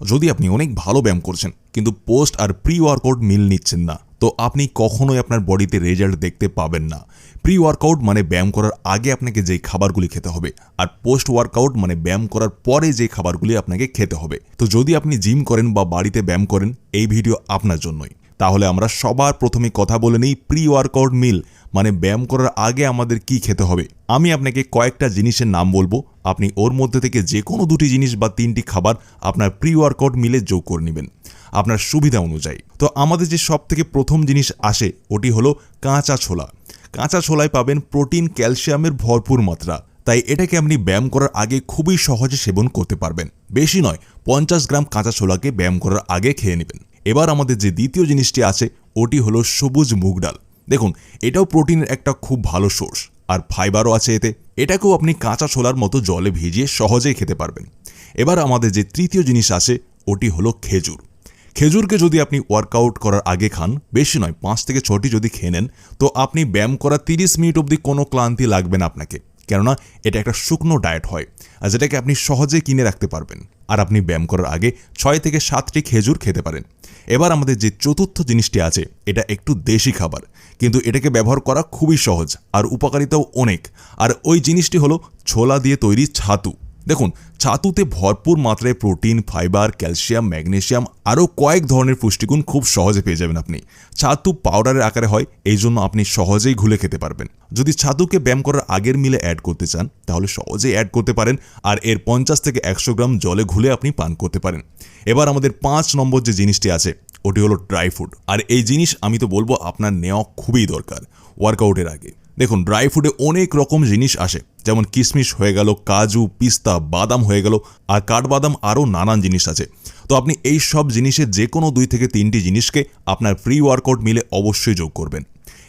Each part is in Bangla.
যদি আপনি অনেক ভালো ব্যায়াম করছেন, কিন্তু পোস্ট আর প্রি ওয়ার্কআউট মিল নিচ্ছেন না, তো আপনি কখনোই আপনার বডিতে রেজাল্ট দেখতে পাবেন না। প্রি ওয়ার্কআউট মানে ব্যায়াম করার আগে আপনাকে যেই খাবারগুলি খেতে হবে, আর পোস্ট ওয়ার্কআউট মানে ব্যায়াম করার পরে যে খাবারগুলি আপনাকে খেতে হবে। তো যদি আপনি জিম করেন বা বাড়িতে ব্যায়াম করেন, এই ভিডিও আপনার জন্যই। তাহলে আমরা সবার প্রথমে কথা বলে নিই প্রি ওয়ার্কআউট মিল মানে ব্যায়াম করার আগে আমাদের কি খেতে হবে। আমি আপনাকে কয়েকটা জিনিসের নাম বলব। আপনি ওর মধ্যে থেকে যে কোনো দুটি জিনিস বা তিনটি খাবার আপনার প্রি ওয়ার্কআউট মিলে যোগ করে নেবেন। আপনার সুবিধা অনুযায়ী। তো আমাদের যে সব থেকে প্রথম জিনিস আসে, ওটি হলো কাঁচা ছোলা। কাঁচা ছোলায় পাবেন প্রোটিন, ক্যালসিয়ামের ভরপুর মাত্রা। তাই এটাকে আপনি ব্যায়াম করার আগে খুবই সহজে সেবন করতে পারবেন। বেশি নয়, পঞ্চাশ গ্রাম কাঁচা ছোলাকে ব্যায়াম করার আগে খেয়ে নেবেন। এবার আমাদের যে দ্বিতীয় জিনিসটি আছে, ওটি হলো সবুজ মুগ ডাল। দেখুন, এটাও প্রোটিনের একটা খুব ভালো সোর্স, আর ফাইবারও আছে এতে। এটাকেও আপনি কাঁচা ছোলার মতো জলে ভিজিয়ে সহজেই খেতে পারবেন। এবার আমাদের যে তৃতীয় জিনিস আছে, ওটি হলো খেজুর। খেজুরকে যদি আপনি ওয়ার্কআউট করার আগে খান, বেশি নয়, পাঁচ থেকে ছটি যদি খেয়ে নেন, তো আপনি ব্যায়াম করার তিরিশ মিনিট অবধি কোনো ক্লান্তি লাগবে না আপনাকে। কেননা, এটা একটা শুকনো ডায়েট হয়, আর যেটাকে আপনি সহজে কিনে রাখতে পারবেন। আর আপনি ব্যায়াম করার আগে ছয় থেকে সাতটি খেজুর খেতে পারেন। এবার আমাদের যে চতুর্থ জিনিসটি আছে, এটা একটু দেশি খাবার। কিন্তু এটাকে ব্যবহার করা খুবই সহজ, আর উপকারিতাও অনেক। আর ওই জিনিসটি হলো ছোলা দিয়ে তৈরি ছাতু। দেখুন, ছাতুতে ভরপুর মাত্রায় প্রোটিন, ফাইবার, ক্যালসিয়াম, ম্যাগনেসিয়াম আরও কয়েক ধরনের পুষ্টিগুণ খুব সহজে পেয়ে যাবেন আপনি। ছাতু পাউডারের আকারে হয়, এই জন্য আপনি সহজেই ঘুলে খেতে পারবেন। যদি ছাতুকে ব্যায়াম করার আগের মিলে অ্যাড করতে চান, তাহলে সহজেই অ্যাড করতে পারেন আর এর পঞ্চাশ থেকে একশো গ্রাম জলে ঘুলে আপনি পান করতে পারেন। এবার আমাদের পাঁচ নম্বর যে জিনিসটি আছে, ওটি হলো ড্রাই ফ্রুট আর এই জিনিস আমি তো বলব আপনার নেওয়া খুবই দরকার ওয়ার্কআউটের আগে। দেখুন ড্রাই ফ্রুটে অনেক রকম জিনিস আসে। যেমন কিশমিশ হয়ে গেল, কাজু, পিস্তা, বাদাম হয়ে গেল, আর কাঠবাদাম আরও নানান জিনিস আছে। তো আপনি এই সব জিনিসের যে কোনো দুই থেকে তিনটি জিনিসকে আপনার প্রি ওয়ার্কআউট মিলে অবশ্যই যোগ করবেন।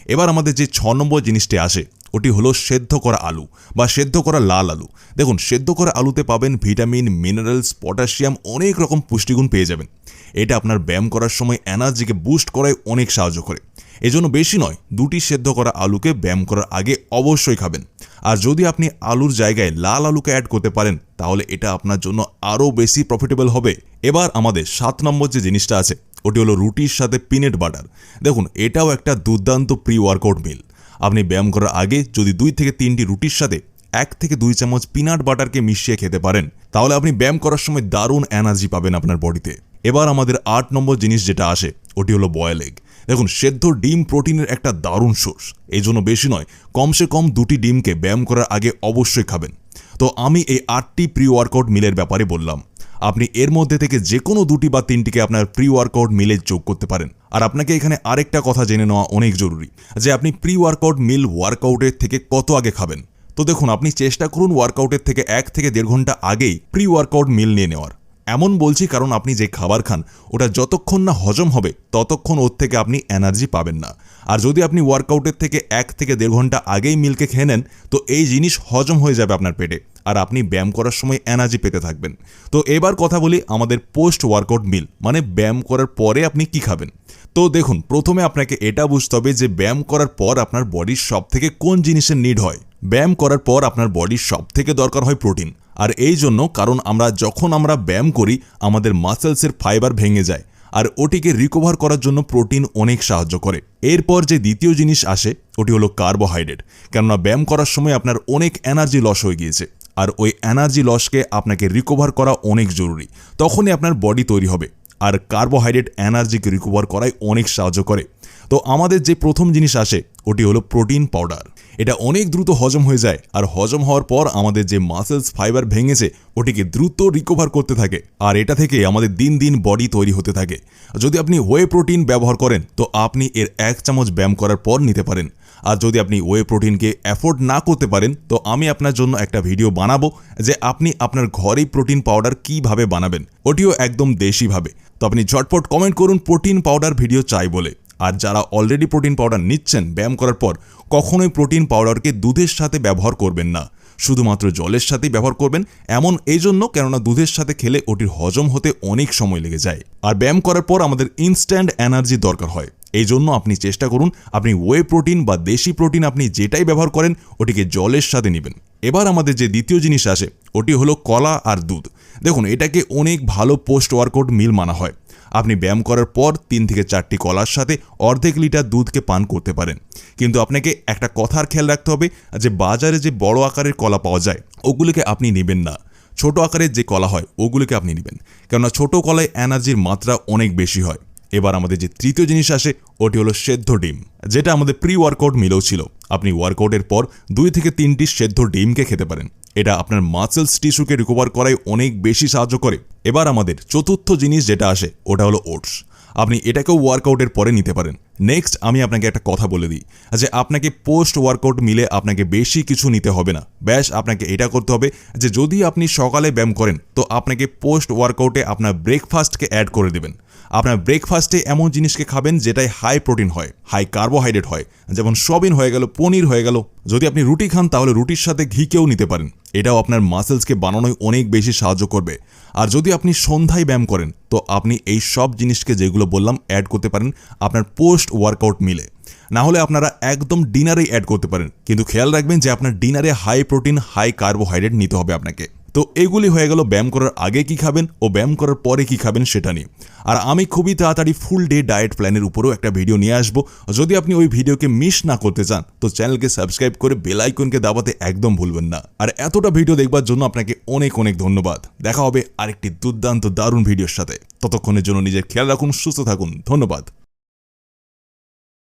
এবার আমাদের যে ছ নম্বর জিনিসটি আসে, ওটি হলো সেদ্ধ করা আলু বা সেদ্ধ করা লাল আলু। দেখুন, সেদ্ধ করা আলুতে পাবেন ভিটামিন, মিনারেলস, পটাশিয়াম, অনেক রকম পুষ্টিগুণ পেয়ে যাবেন। এটা আপনার ব্যায়াম করার সময় এনার্জিকে বুস্ট করায় অনেক সাহায্য করে। এজন্য বেশি নয়, দুটি সেদ্ধ করা আলুকে ব্যায়াম করার আগে অবশ্যই খাবেন। আর যদি আপনি আলুর জায়গায় লাল আলুকে অ্যাড করতে পারেন, তাহলে এটা আপনার জন্য আরও বেশি প্রফিটেবল হবে। এবার আমাদের সাত নম্বর যে জিনিসটা আছে, ওটি হলো রুটির সাথে পিনেট বাটার দেখুন, এটাও একটা দুর্দান্ত প্রি ওয়ার্কআউট মিল আপনি ব্যায়াম করার আগে যদি দুই থেকে তিনটি রুটির সাথে এক থেকে দুই চামচ পিনাট বাটারকে মিশিয়ে খেতে পারেন, তাহলে আপনি ব্যায়াম করার সময় দারুণ এনার্জি পাবেন আপনার বডিতে এবার আমাদের আট নম্বর জিনিস যেটা আসে, ওটি হলো বয়েল এগ দেখুন, সেদ্ধ ডিম প্রোটিনের একটা দারুণ সোর্স। এই জন্য বেশি নয়, কমসে কম দুটি ডিমকে ব্যায়াম করার আগে অবশ্যই খাবেন। তো আমি এই আটটি প্রি ওয়ার্কআউট মিলের ব্যাপারে বললাম। আপনি এর মধ্যে থেকে যে কোনো দুটি বা তিনটিকে আপনার প্রি ওয়ার্কআউট মিলে যোগ করতে পারেন। আর আপনাকে এখানে আরেকটা কথা জেনে নেওয়া অনেক জরুরি, যে আপনি প্রি ওয়ার্কআউট মিল ওয়ার্কআউটের থেকে কত আগে খাবেন? তো দেখুন, আপনি চেষ্টা করুন ওয়ার্কআউটের থেকে এক থেকে দেড় ঘণ্টা আগেই প্রি ওয়ার্কআউট মিল নিয়ে নেওয়ার। এমন বলছি কারণ আপনি যে খাবার খান, ওটা যতক্ষণ না হজম হবে, ততক্ষণ ওর থেকে আপনি এনার্জি পাবেন না। আর যদি আপনি ওয়ার্কআউটের থেকে এক থেকে দেড় ঘণ্টা আগেই মিলকে খেয়ে নেন, তো এই জিনিস হজম হয়ে যাবে আপনার পেটে। আর আপনি ব্যায়াম করার সময় এনার্জি পেতে থাকবেন। তো এবার কথা বলি আমাদের পোস্ট ওয়ার্কআউট মিল মানে ব্যায়াম করার পরে আপনি কি খাবেন? তো দেখুন, প্রথমে আপনাকে এটা বুঝতে হবে যে ব্যায়াম করার পর আপনার বডির সব থেকে কোন জিনিসের নিড হয়। ব্যায়াম করার পর আপনার বডির সব থেকে দরকার হয় প্রোটিন আর এই জন্য কারণ আমরা যখন আমরা ব্যায়াম করি, আমাদের মাসেলসের ফাইবার ভেঙে যায় আর ওটিকে রিকভার করার জন্য প্রোটিন অনেক সাহায্য করে। এরপর যে দ্বিতীয় জিনিস আসে, ওটি হলো কার্বোহাইড্রেট কেননা ব্যায়াম করার সময় আপনার অনেক এনার্জি লস হয়ে গিয়েছে আর ওই এনার্জি লসকে আপনাকে রিকভার করা অনেক জরুরি। তখনই আপনার বডি তৈরি হবে আর কার্বোহাইড্রেট এনার্জিকে রিকভার করায় অনেক সাহায্য করে। তো আমাদের যে প্রথম জিনিস আসে, ওটি হলো প্রোটিন পাউডার। এটা অনেক দ্রুত হজম হয়ে যায়, আর হজম হওয়ার পর আমাদের যে মাসেলস ফাইবার ভেঙেছে, ওটিকে দ্রুত রিকভার করতে থাকে, আর এটা থেকে আমাদের দিন দিন বডি তৈরি হতে থাকে। যদি আপনি ওয়ে প্রোটিন ব্যবহার করেন, তো আপনি এর এক চামচ ব্যায়াম করার পর নিতে পারেন। আর যদি আপনি ওয়ে প্রোটিনকে অ্যাফোর্ড না করতে পারেন, তো আমি আপনার জন্য একটা ভিডিও বানাবো, যে আপনি আপনার ঘরেই প্রোটিন পাউডার কীভাবে বানাবেন। ওটিও একদম দেশিভাবে। তো আপনি ঝটপট কমেন্ট করুন, প্রোটিন পাউডার ভিডিও চাই বলে। আর যারা অলরেডি প্রোটিন পাউডার নিচ্ছেন ব্যায়াম করার পর, কখনোই প্রোটিন পাউডারকে দুধের সাথে ব্যবহার করবেন না। শুধুমাত্র জলের সাথেই ব্যবহার করবেন, এমন এই জন্য কেননা দুধের সাথে খেলে ওটির হজম হতে অনেক সময় লেগে যায়। আর ব্যায়াম করার পর আমাদের ইনস্ট্যান্ট এনার্জি দরকার হয়। এই জন্য আপনি চেষ্টা করুন, আপনি ওয়ে প্রোটিন বা দেশি প্রোটিন আপনি যেটাই ব্যবহার করেন, ওটিকে জলের সাথে নেবেন। এবার আমাদের যে দ্বিতীয় জিনিস আসে, ওটি হলো কলা আর দুধ। দেখুন, এটাকে অনেক ভালো পোস্ট ওয়ার্কআউট মিল মানা হয়। আপনি ব্যায়াম করার পর তিন থেকে চারটি কলার সাথে অর্ধেক লিটার দুধকে পান করতে পারেন। কিন্তু আপনাকে একটা কথার খেয়াল রাখতে হবে যে বাজারে যে বড় আকারের কলা পাওয়া যায়, ওগুলিকে আপনি নেবেন না। ছোট আকারের যে কলা হয়, ওগুলিকে আপনি নেবেন। কেননা ছোট কলায় এনার্জির মাত্রা অনেক বেশি হয়। এবার আমাদের যে তৃতীয় জিনিস আসে, ওটি হলো সেদ্ধ ডিম। যেটা আমাদের প্রি ওয়ার্কআউট মিলেও ছিল। আপনি ওয়ার্কআউটের পর দুই থেকে তিনটি সেদ্ধ ডিমকে খেতে পারেন। এটা আপনার মাসেলস টিস্যুকে রিকভার করায় অনেক বেশি সাহায্য করে। এবার আমাদের চতুর্থ জিনিস যেটা আসে, ওটা হলো ওটস আপনি এটাকেও ওয়ার্কআউটের পরে নিতে পারেন। নেক্সট আমি আপনাকে একটা কথা বলে দিই, যে আপনাকে পোস্ট ওয়ার্কআউট মিলে আপনাকে বেশি কিছু নিতে হবে না। ব্যাস, আপনাকে এটা করতে হবে, যে যদি আপনি সকালে ব্যায়াম করেন, তো আপনাকে পোস্ট ওয়ার্কআউটে আপনার ব্রেকফাস্টকে অ্যাড করে দেবেন। আপনার ব্রেকফাস্টে এমন জিনিসকে খাবেন যেটাই হাই প্রোটিন হয় হাই কার্বোহাইড্রেট হয়। যেমন সবিন হয়ে গেল, পনির হয়ে গেল। যদি আপনি রুটি খান, তাহলে রুটির সাথে ঘিকেও নিতে পারেন। এটাও আপনার মাসেলসকে বানানোয় অনেক বেশি সাহায্য করবে। আর যদি আপনি সন্ধ্যায় ব্যায়াম করেন, তো আপনি এই সব জিনিসকে যেগুলো বললাম অ্যাড করতে পারেন আপনার পোস্ট ওয়ার্কআউট মিলে না হলে আপনারা একদম ডিনারেই অ্যাড করতে পারেন। কিন্তু খেয়াল রাখবেন যে আপনার ডিনারে হাই প্রোটিন হাই কার্বোহাইড্রেট নিতে হবে আপনাকে। তো এগুলি হয়ে গেল ব্যায়াম করার আগে কি খাবেন ও ব্যায়াম করার পরে কি খাবেন সেটা নিয়ে। আর আমি খুবই তাড়াতাড়ি ফুল ডে ডায়েট প্ল্যানের উপরেও একটা ভিডিও নিয়ে আসব। যদি আপনি ওই ভিডিওকে মিস না করতে চান, তো চ্যানেলকে সাবস্ক্রাইব করে বেল আইকনকে দাবাতে একদম ভুলবেন না। আর এতটা ভিডিও দেখবার জন্য আপনাকে অনেক অনেক ধন্যবাদ। দেখা হবে আরেকটি দুর্দান্ত দারুণ ভিডিওর সাথে। ততক্ষণের জন্য নিজের খেয়াল রাখুন, সুস্থ থাকুন। ধন্যবাদ।